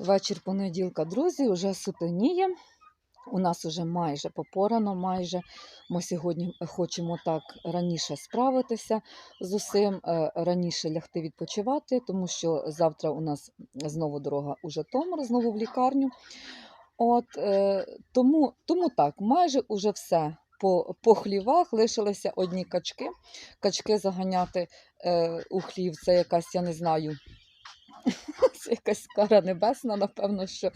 Вечір понеділка, друзі, вже сутеніє. У нас вже майже попорано, майже ми сьогодні хочемо так раніше справитися з усім, е, раніше лягти відпочивати, тому що завтра у нас знову дорога у Житомир, знову в лікарню. От, е, тому, тому так, майже уже все. По, по хлівах лишилися одні качки. Качки заганяти е, у хлів це якась, я не знаю, це якась кара небесна, напевно, що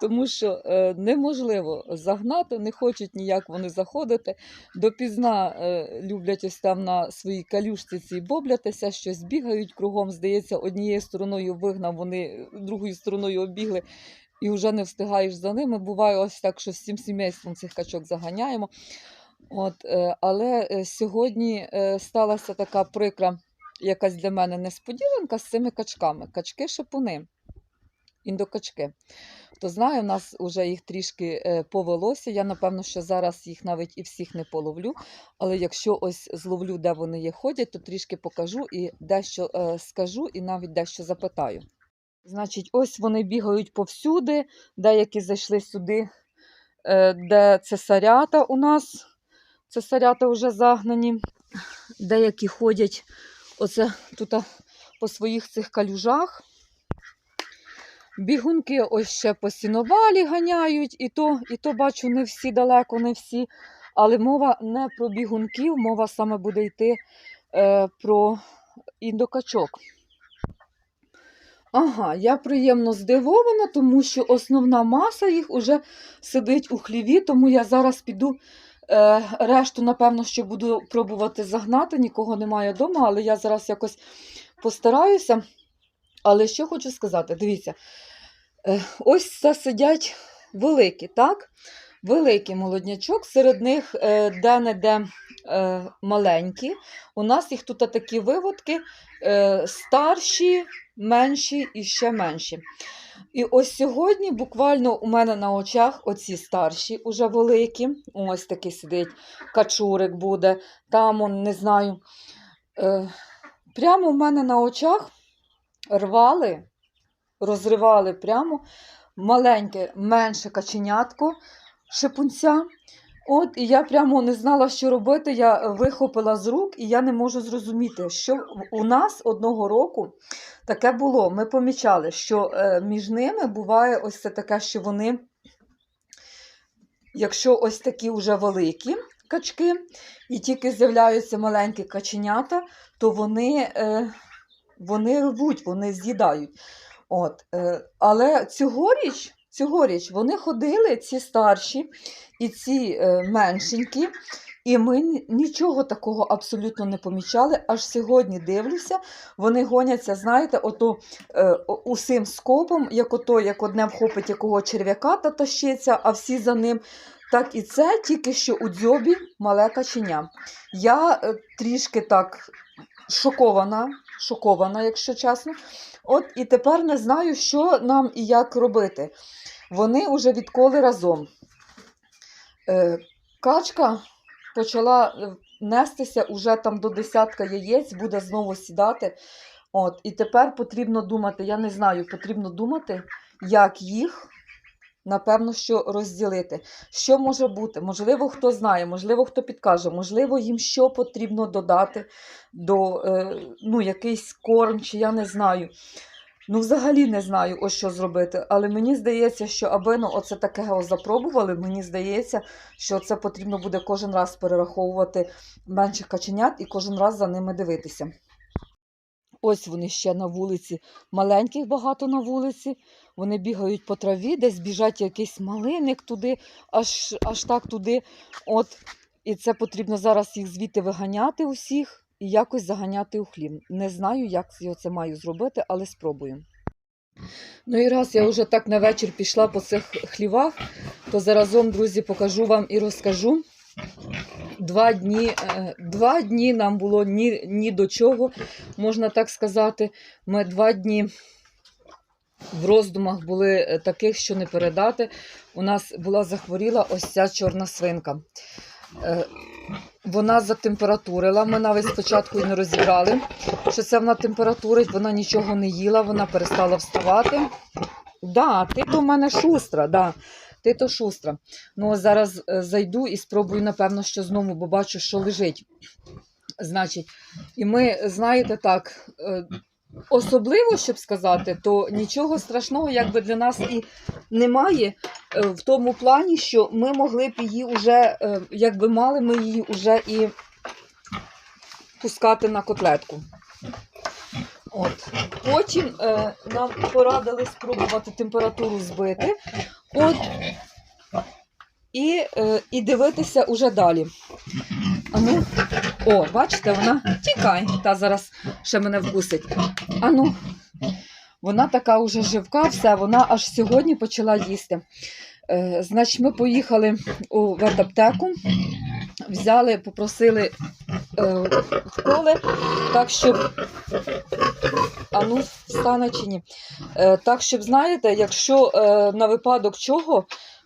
тому що е, неможливо загнати, не хочуть ніяк вони заходити. Допізна е, люблять ось там на своїй калюшці цій боблятися, щось бігають кругом. Здається, однією стороною вигнав, вони другою стороною обігли. І вже не встигаєш за ними. Буває ось так, що з цим сімейством цих качок заганяємо. От, е, але е, сьогодні е, сталася така прикра якась для мене несподіванка з цими качками. Качки-шипуни, індокачки. Хто знає, у нас вже їх трішки е, повелося. Я, напевно, що зараз їх навіть і всіх не половлю. Але якщо ось зловлю, де вони є ходять, то трішки покажу і дещо е, скажу, і навіть дещо запитаю. Значить, ось вони бігають повсюди, деякі зайшли сюди, е, де цесарята у нас. Цесарята вже загнані. Деякі ходять оце тут по своїх цих калюжах. Бігунки ось ще по сіновалі ганяють, і то, і то бачу, не всі далеко, не всі. Але мова не про бігунків, мова саме буде йти е, про індокачок. Ага, я приємно здивована, тому що основна маса їх уже сидить у хліві, тому я зараз піду. Е, решту, напевно, що буду пробувати загнати, нікого немає вдома, але я зараз якось постараюся. Але що хочу сказати, дивіться, е, ось це сидять великі, так? Великий молоднячок, серед них е, де-не-де маленькі. У нас їх тут такі виводки, старші, менші і ще менші. І ось сьогодні буквально у мене на очах оці старші, уже великі. Ось такий сидить качурик буде, там он, не знаю. Е, прямо у мене на очах рвали, розривали прямо маленьке, менше каченятко шипунця. От, і я прямо не знала, що робити. Я вихопила з рук, і я не можу зрозуміти, що у нас одного року таке було. Ми помічали, що е, між ними буває ось це таке, що вони, якщо ось такі вже великі качки, і тільки з'являються маленькі каченята, то вони, е, вони рвуть, вони з'їдають. От, е, але цьогоріч, цьогоріч вони ходили, ці старші і ці е, меншенькі, і ми нічого такого абсолютно не помічали. Аж сьогодні дивлюся, вони гоняться, знаєте, ото е, усім скопом, як ото, як одне вхопить якого черв'яка та тащиться, а всі за ним. Так і це тільки що у дзьобі мале каченя. Я е, трішки так шокована, шокована, якщо чесно. От і тепер не знаю, що нам і як робити. Вони вже відколи разом. Е, качка почала е, нестися уже там до десятка яєць, буде знову сідати. От, і тепер потрібно думати, я не знаю, потрібно думати, як їх, напевно, що розділити. Що може бути? Можливо, хто знає, можливо, хто підкаже, можливо, їм що потрібно додати до е, ну, якийсь корм, чи я не знаю. Ну, взагалі не знаю, ось що зробити. Але мені здається, що аби ну, оце таке запробували, мені здається, що це потрібно буде кожен раз перераховувати менших каченят і кожен раз за ними дивитися. Ось вони ще на вулиці, маленьких багато на вулиці. Вони бігають по траві, десь біжать якийсь малиник туди, аж, аж так туди. От. І це потрібно зараз їх звідти виганяти усіх і якось заганяти у хлів. Не знаю, як я це маю зробити, але спробую. Ну і раз я вже так на вечір пішла по цих хлівах, то заразом, друзі, покажу вам і розкажу. Два дні, е, два дні нам було ні, ні до чого, можна так сказати. Ми два дні в роздумах були е, таких, що не передати. У нас була захворіла ось ця чорна свинка. Вона затемпературила. Ми навіть спочатку і не розібрали, що це вона температурить, вона нічого не їла, вона перестала вставати. Да, ти то в мене шустра, да. Ти то шустра. Ну, зараз е, зайду і спробую, напевно, що знову, бо бачу, що лежить. Значить, і ми, знаєте, так, е, особливо, щоб сказати, то нічого страшного, якби для нас і немає е, в тому плані, що ми могли б її вже, якби мали ми її вже і пускати на котлетку. От. Потім е, нам порадили спробувати температуру збити. От. І, е, і дивитися уже далі. А ну, о, бачите, вона тікай, та зараз ще мене вкусить. А ну, вона така уже живка, все, вона аж сьогодні почала їсти. Е, значить, ми поїхали у ветаптеку, взяли, попросили е, вколи, так, щоб. А ну, стане чи ні. Е, так, щоб, знаєте, якщо е, на випадок чого,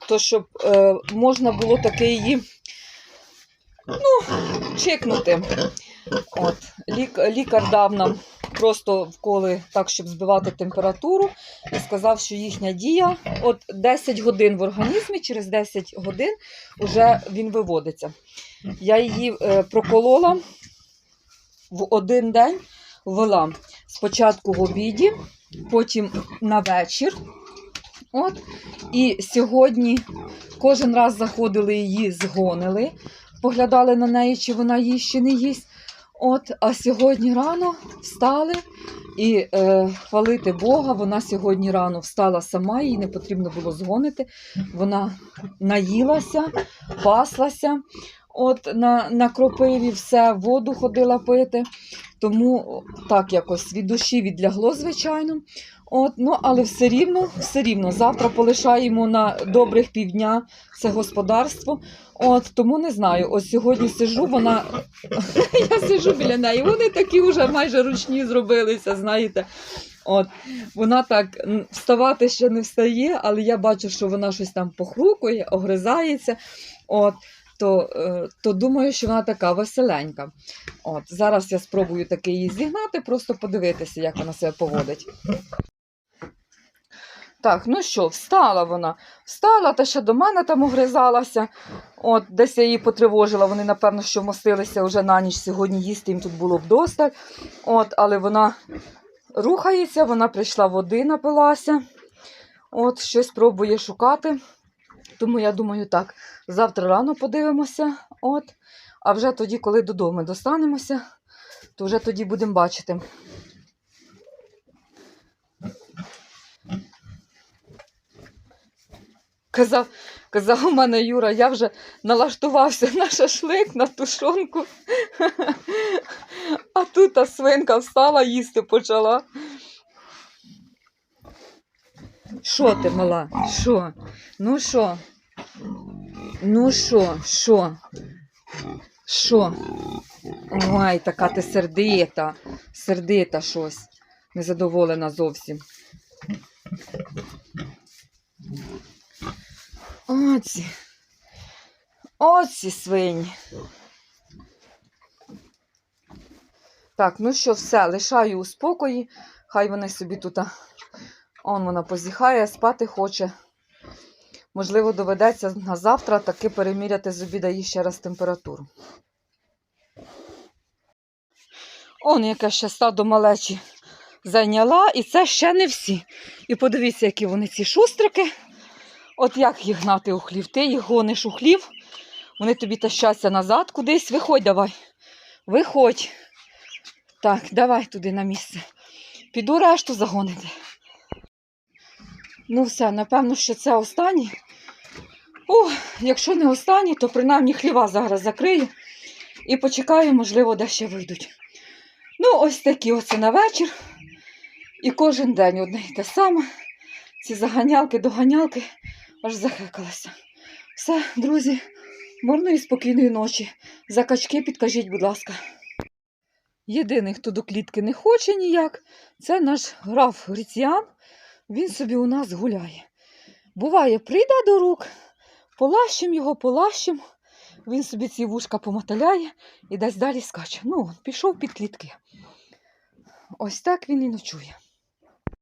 то щоб е, можна було таке її ну, чекнути. От, лік, лікар дав нам просто вколи так, щоб збивати температуру, і сказав, що їхня дія от 10 годин в організмі, через 10 годин вже він виводиться. Я її е, проколола в один день, ввела спочатку в обіді, потім на вечір. От. І сьогодні кожен раз заходили її, згонили, поглядали на неї, чи вона їсть, чи не їсть. От, а сьогодні рано встали і е, хвалити Бога. Вона сьогодні рано встала сама, їй не потрібно було згонити. Вона наїлася, паслася. От на, на кропиві все, воду ходила пити. Тому так якось від душі відлягло, звичайно. От, ну, але все рівно, все рівно. Завтра полишаємо на добрих півдня це господарство. От, тому не знаю. Ось сьогодні сижу, вона. Я сижу біля неї. Вони такі вже майже ручні зробилися, знаєте. От, вона так вставати ще не встає, але я бачу, що вона щось там похрукує, огризається. От, то, е, то думаю, що вона така веселенька. От, зараз я спробую таки її зігнати, просто подивитися, як вона себе поводить. Так, ну що, встала вона. Встала, та ще до мене там огризалася. От, десь я її потривожила. Вони, напевно, що мостилися вже на ніч сьогодні їсти їм тут було вдосталь. От, але вона рухається, вона прийшла води, напилася. От, щось пробує шукати. Тому я думаю, так, завтра рано подивимося. От, а вже тоді, коли додому достанемося, то вже тоді будемо бачити. Казав, казав у мене Юра, я вже налаштувався на шашлик, на тушонку. А тут та свинка встала, їсти почала. Що ти, мала? Що? Ну що? Ну що? Що? Що? Ой, така ти сердита, сердита щось. Незадоволена зовсім. Оці. Оці свині. Так, ну що, все, лишаю у спокої. Хай вони собі тут. Он вона позіхає, спати хоче. Можливо, доведеться на завтра таки переміряти з обіда їй ще раз температуру. Он яке ще стадо малечі зайняла, і це ще не всі. І подивіться, які вони ці шустрики. От як їх гнати у хлів? Ти їх гониш у хлів, вони тобі тащаться назад кудись. Виходь давай. Виходь. Так, давай туди на місце. Піду решту загонити. Ну все, напевно, що це останній. О, якщо не останній, то принаймні хліва зараз закрию і почекаю, можливо, де ще вийдуть. Ну, ось такі оце на вечір. І кожен день одне й те саме. Ці заганялки, доганялки аж захекалася. Все, друзі, мирної спокійної ночі. За качки підкажіть, будь ласка. Єдиний, хто до клітки не хоче ніяк, це наш граф Гріціан. Він собі у нас гуляє. Буває, прийде до рук, полащим його, полащим. Він собі ці вушка помоталяє і десь далі скаче. Ну, пішов під клітки. Ось так він і ночує.